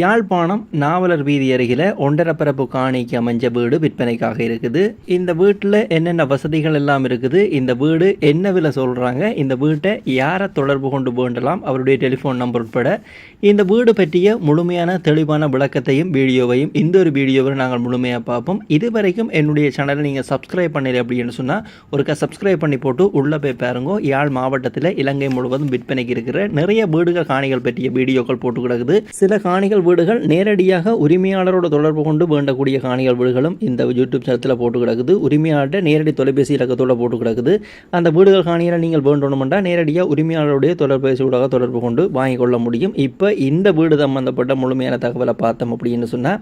யாழ்ப்பாணம் நாவலர் வீதி அருகில் ஒன்றரப்பரப்பு காணிக்கு அமைஞ்ச வீடு விற்பனைக்காக இருக்குது. இந்த வீட்டில் என்னென்ன வசதிகள் எல்லாம் இருக்குது? இந்த வீடு என்ன விலை சொல்கிறாங்க இந்த வீட்டை யாரை தொடர்பு கொண்டு வேண்டலாம்? அவருடைய டெலிஃபோன் நம்பர் உட்பட இந்த வீடு பற்றிய முழுமையான தெளிவான விளக்கத்தையும் வீடியோவையும் இந்த ஒரு வீடியோவில் நாங்கள் முழுமையாக பார்ப்போம். இதுவரைக்கும் என்னுடைய சேனலை நீங்கள் சப்ஸ்கிரைப் பண்ணல அப்படின்னு சொன்னால் ஒருக்கா சப்ஸ்கிரைப் பண்ணி போட்டு உள்ளே போய் பாருங்க. யாழ் மாவட்டத்தில் இலங்கை முழுவதும் விற்பனைக்கு இருக்கிற நிறைய வீடுகள் காணிகள் பற்றிய வீடியோக்கள் போட்டு கிடக்குது. சில காணிகள் வீடுகள் நேரடியாக உரிமையாளரோட தொடர்பு கொண்டு வேண்டக்கூடிய காணிகள் வீடுகளும் இந்த யூடியூப் சேனத்தில் போட்டு கிடக்குது. உரிமையாளர்கிட்ட நேரடி தொலைபேசி இலக்கத்தோட போட்டு கிடக்குது. அந்த வீடுகள் காணிகளை நீங்கள் வேண்டணுமெண்டா நேரடியாக உரிமையாளருடைய தொலைபேசி ஊடாக தொடர்பு கொண்டு வாங்கி கொள்ள முடியும். இப்போ இந்த வீடு சம்பந்தப்பட்ட முழுமையான தகவலை பார்த்தோம் அப்படின்னு சொன்னால்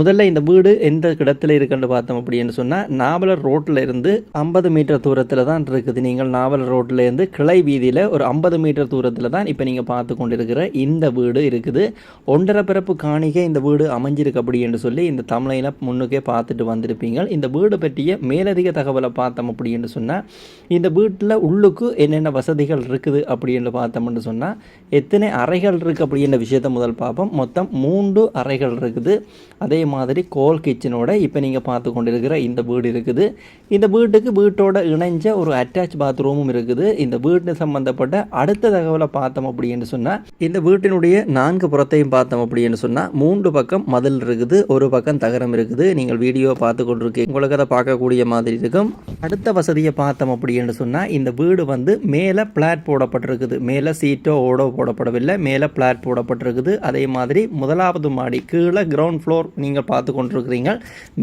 முதல்ல இந்த வீடு எந்த இடத்துல இருக்குன்னு பார்த்தோம் அப்படின்னு சொன்னால் நாவலர் ரோட்டில் இருந்து ஐம்பது மீட்டர் தூரத்தில் தான் இருக்குது. நீங்கள் நாவலர் ரோட்டில் இருந்து கிளை வீதியில் ஒரு ஐம்பது மீட்டர் தூரத்தில் தான் இப்போ நீங்கள் பார்த்து கொண்டிருக்கிற இந்த வீடு இருக்குது. ஒன்றரை பிற சிறப்பு காணிக்கை இந்த வீடு அமைஞ்சிருக்கு அப்படி என்று சொல்லி இந்த தமிழையில் முன்னுக்கே பார்த்துட்டு வந்திருப்பீங்க. இந்த வீடு பற்றிய மேலதிக தகவலை பார்த்தோம் அப்படி என்று சொன்னால் இந்த வீட்டில் உள்ளுக்கு என்னென்ன வசதிகள் இருக்குது அப்படின்னு பார்த்தோம்னு சொன்னால் எத்தனை அறைகள் இருக்குது அப்படின்ற விஷயத்த முதல் பார்ப்போம். மொத்தம் மூன்று அறைகள் இருக்குது. அதே மாதிரி கோல் கிச்சனோட இப்போ நீங்கள் பார்த்து கொண்டிருக்கிற இந்த வீடு இருக்குது. இந்த வீட்டுக்கு வீட்டோட இணைஞ்ச ஒரு அட்டாச் பாத்ரூமும் இருக்குது. இந்த வீட்டு சம்மந்தப்பட்ட அடுத்த தகவலை பார்த்தோம் அப்படின்னு சொன்னால் இந்த வீட்டினுடைய நான்கு புறத்தையும் பார்த்தோம் அப்படின்னு சொன்னால் மூன்று பக்கம் மதில் இருக்குது ஒரு பக்கம் தகரம் இருக்குது. நீங்கள் வீடியோ பார்த்து கொண்டிருக்கீங்க. உங்களுக்கு அதை பார்க்கக்கூடிய மாதிரி இருக்கும். அடுத்த வசதியை பார்த்தோம் அப்படின்னு சொன்னால் இந்த வீடு வந்து மேலே பிளாட் போடப்பட்டிருக்குது. மேலே சீட்டோ ஓடோ போடப்படவில்லை. மேலே பிளாட் போடப்பட்டிருக்குது. அதே மாதிரி முதலாவது மாடி கீழே கிரவுண்ட் ஃப்ளோர் நீங்கள் பார்த்து கொண்டிருக்கிறீங்க.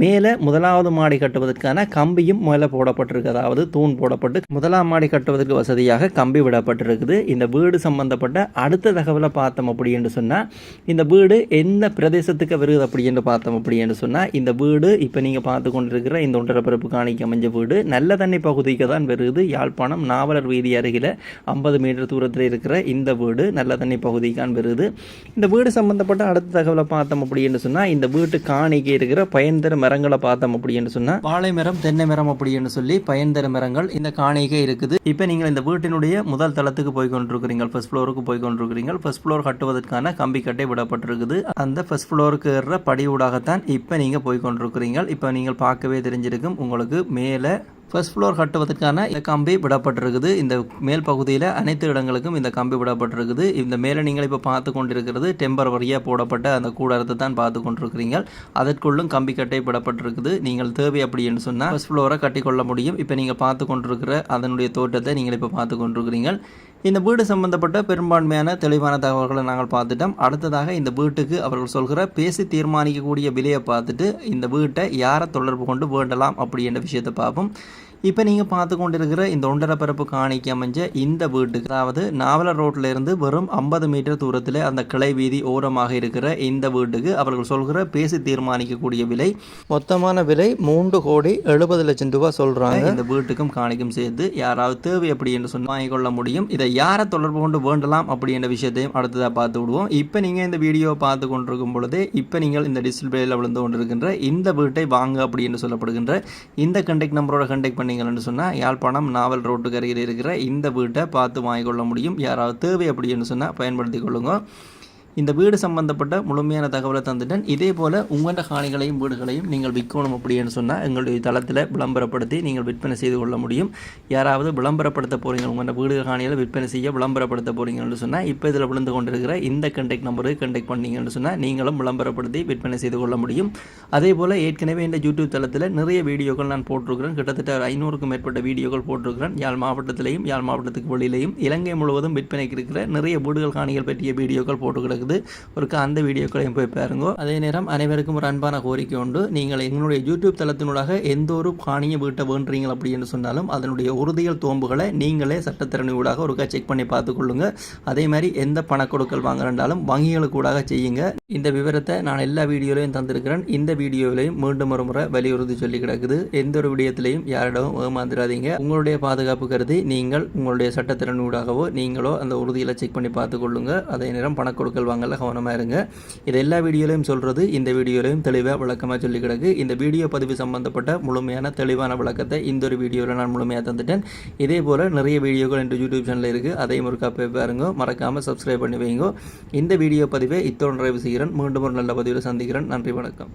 மேலே முதலாவது மாடி கட்டுவதற்கான கம்பியும் மேலே போடப்பட்டிருக்கு. அதாவது தூண் போடப்பட்டு முதலாம் மாடி கட்டுவதற்கு வசதியாக கம்பி விடப்பட்டிருக்குது. இந்த வீடு சம்பந்தப்பட்ட அடுத்த தகவலை பார்த்தோம் அப்படின்னு சொன்னால் இந்த வீடு வீடு எந்த பிரதேசத்துக்கு வருது அப்படின்னு பார்த்தோம் அப்படின்னு சொன்னால் இந்த வீடு இப்போ நீங்கள் பார்த்து கொண்டிருக்கிற இந்த ஒன்றரப்பரப்பு காணிக்கு அமைஞ்ச வீடு நல்ல தண்ணி பகுதிக்கு தான் வருது. யாழ்ப்பாணம் நாவலர் வீதி அருகில் ஐம்பது மீட்டர் தூரத்தில் இருக்கிற இந்த வீடு நல்ல தண்ணி பகுதிக்கான் வருது. இந்த வீடு சம்பந்தப்பட்ட அடுத்த தகவலை பார்த்தோம் அப்படின்னு சொன்னால் இந்த வீட்டு காணிக்கு இருக்கிற பயன்தர மரங்களை பார்த்தோம் அப்படின்னு சொன்னால் வாழை மரம் தென்னை மரம் அப்படின்னு சொல்லி பயன்தர மரங்கள் இந்த காணிக்கே இருக்குது. இப்போ நீங்கள் இந்த வீட்டினுடைய முதல் தளத்துக்கு போய் கொண்டிருக்கிறீங்க ஃபர்ஸ்ட் ஃப்ளோருக்கு போய் கொண்டிருக்கிறீங்க ஃபர்ஸ்ட் ஃப்ளோர் கட்டுவதற்கான கம்பி கட்டை இருக்குது. அந்த ஃபர்ஸ்ட் ஃப்ளோருக்கு ஏறுற படி ஊடாகத்தான் இப்போ நீங்கள் போய் கொண்டிருக்கிறீங்க இப்போ நீங்கள் பார்க்கவே தெரிஞ்சிருக்கும் உங்களுக்கு மேலே ஃபர்ஸ்ட் ஃப்ளோர் கட்டுவதற்கான இந்த கம்பி விடப்பட்டிருக்குது. இந்த மேல் பகுதியில் அனைத்து இடங்களுக்கும் இந்த கம்பி விடப்பட்டிருக்குது. இந்த மேலே நீங்கள் இப்போ பார்த்து கொண்டிருக்கிறது டெம்பரவரியாக போடப்பட்ட அந்த கூடாரத்தை தான் பார்த்து கொண்டிருக்கிறீங்க. அதற்குள்ளும் கம்பி கட்டை விடப்பட்டிருக்குது. நீங்கள் தேவை அப்படி என்று சொன்னால் ஃபர்ஸ்ட் ஃப்ளோரை கட்டிக்கொள்ள முடியும். இப்போ நீங்கள் பார்த்து கொண்டிருக்கிற அதனுடைய தோட்டத்தை நீங்கள் இப்போ பார்த்து கொண்டிருக்கிறீங்க. இந்த வீடு சம்பந்தப்பட்ட பெரும்பான்மையான தெளிவான தகவல்களை நாங்கள் பார்த்துட்டோம். அடுத்ததாக இந்த வீட்டுக்கு அவர்கள் சொல்கிற பேசி தீர்மானிக்கக்கூடிய விலையை பார்த்துட்டு இந்த வீட்டை யாரை தொடர்பு கொண்டு வேண்டலாம் அப்படி என்ற விஷயத்தை பார்ப்போம். இப்போ நீங்கள் பார்த்து கொண்டிருக்கிற இந்த ஒன்றரை பரப்பு காணிக்கு அமைஞ்ச இந்த வீட்டுக்கு அதாவது நாவலர் ரோட்டில் இருந்து வெறும் ஐம்பது மீட்டர் தூரத்தில் அந்த கிளை வீதி ஓரமாக இருக்கிற இந்த வீட்டுக்கு அவர்கள் சொல்கிற பேசி தீர்மானிக்கக்கூடிய விலை மொத்தமான விலை மூன்று கோடி எழுபது லட்சம் ரூபாய் சொல்கிறாங்க இந்த வீட்டுக்கும் காணிக்கும் சேர்த்து யாராவது தேவை அப்படி என்று சொன்னால் வாங்கிக்கொள்ள முடியும். இதை யாரை தொடர்பு கொண்டு வேண்டலாம் அப்படி என்ற விஷயத்தையும் அடுத்ததாக பார்த்து விடுவோம். இப்போ நீங்கள் இந்த வீடியோவை பார்த்து கொண்டிருக்கும் பொழுது இப்போ நீங்கள் இந்த டிஸ்பிளேயில் விழுந்து கொண்டிருக்கின்ற இந்த வீட்டை வாங்க அப்படி என்று சொல்லப்படுகின்ற இந்த கண்டெக்ட் நம்பரோட கண்டெக்ட் பண்ணி பண்ணீங்கன்னு சொன்னால் யாழ்ப்பாணம் நாவல் ரோட்டுக்கு அருகில் இருக்கிற இந்த வீட்டை பார்த்து வாங்கிக்கொள்ள முடியும். யாராவது தேவை அப்படின்னு சொன்னால் பயன்படுத்தி கொள்ளுங்க. இந்த வீடு சம்பந்தப்பட்ட முழுமையான தகவலை தந்துட்டேன். இதே போல் உங்களோட காணிகளையும் வீடுகளையும் நீங்கள் விற்கணும் அப்படின்னு சொன்னால் எங்களுடைய தளத்தில் விளம்பரப்படுத்தி நீங்கள் விற்பனை செய்து கொள்ள முடியும். யாராவது விளம்பரப்படுத்த போகிறீங்க உங்களோட வீடு காணிகளை விற்பனை செய்ய விளம்பரப்படுத்த போகிறீங்கன்னு சொன்னால் இப்போ இதில் விழுந்து கொண்டிருக்கிற இந்த கண்டெக்ட் நம்பருக்கு கண்டெக்ட் பண்ணீங்கன்னு சொன்னால் நீங்களும் விளம்பரப்படுத்தி விற்பனை செய்து கொள்ள முடியும். அதே போல் ஏற்கனவே இந்த யூடியூப் தளத்தில் நிறைய வீடியோக்கள் நான் போட்டிருக்கிறேன். கிட்டத்தட்ட ஒரு ஐநூறுக்கும் மேற்பட்ட வீடியோக்கள் போட்டிருக்கிறேன். யாழ் மாவட்டத்திலையும் யாழ் மாவட்டத்துக்கு வெளியிலையும் இலங்கை முழுவதும் விற்பனைக்கு இருக்கிற நிறைய வீடுகள் காணிகள் பற்றிய வீடியோக்கள் போட்டு கிடக்குது. ஒருக்கா அந்த வீடியோக்களையும் போய் பாருங்க. அதே நேரம் அனைவருக்கும் ஒரு அன்பான கோரிக்கை உண்டு. நீங்கள் எங்களுடைய யூடியூப் தளத்தினூடாக எந்த ஒரு காணியை வீட்டை வேண்டுறீங்க அப்படின்னு சொன்னாலும் அதனுடைய உறுதியல் தோம்புகளை நீங்களே சட்டத்திறனை ஊடாக ஒருக்கா செக் பண்ணி பார்த்துக்கொள்ளுங்க. அதே மாதிரி எந்த பணக்கொடுக்கல் வாங்குறாலும் வங்கிகளுக்கு ஊடாக செய்யுங்க. இந்த விவரத்தை நான் எல்லா வீடியோலையும் தந்திருக்கிறேன். இந்த வீடியோவிலையும் மீண்டும் ஒரு முறை வலியுறுத்தி சொல்லி கிடக்குது. எந்த ஒரு விடயத்திலையும் யாரிடமும் ஏமாந்துடாதீங்க. உங்களுடைய பாதுகாப்பு கருதி நீங்கள் உங்களுடைய சட்டத்திறன் ஊடாகவோ நீங்களோ அந்த உறுதியில் செக் பண்ணி பார்த்துக்கொள்ளுங்க அதே நேரம் பணக்கொடுக்கல் வாங்கல கவனமாக இருங்க. இது எல்லா வீடியோலையும் சொல்கிறது இந்த வீடியோலையும் தெளிவாக விளக்கமாக சொல்லி கிடக்கு. இந்த வீடியோ பதிவு சம்பந்தப்பட்ட முழுமையான தெளிவான விளக்கத்தை இந்த ஒரு வீடியோவில் நான் முழுமையாக தந்துட்டேன். இதே போல் நிறைய வீடியோக்கள் இந்த யூடியூப் சேனலில் இருக்குது அதையும் ஒரு காப்பி பாருங்க. மறக்காமல் சப்ஸ்கிரைப் பண்ணி வைங்க. இந்த வீடியோ பதிவை இத்தோடு நிறைவு செய்கிறேன். சந்திக்கிறேன். மீண்டும் ஒரு நல்ல பதிவில் சந்திக்கிறேன். நன்றி வணக்கம்.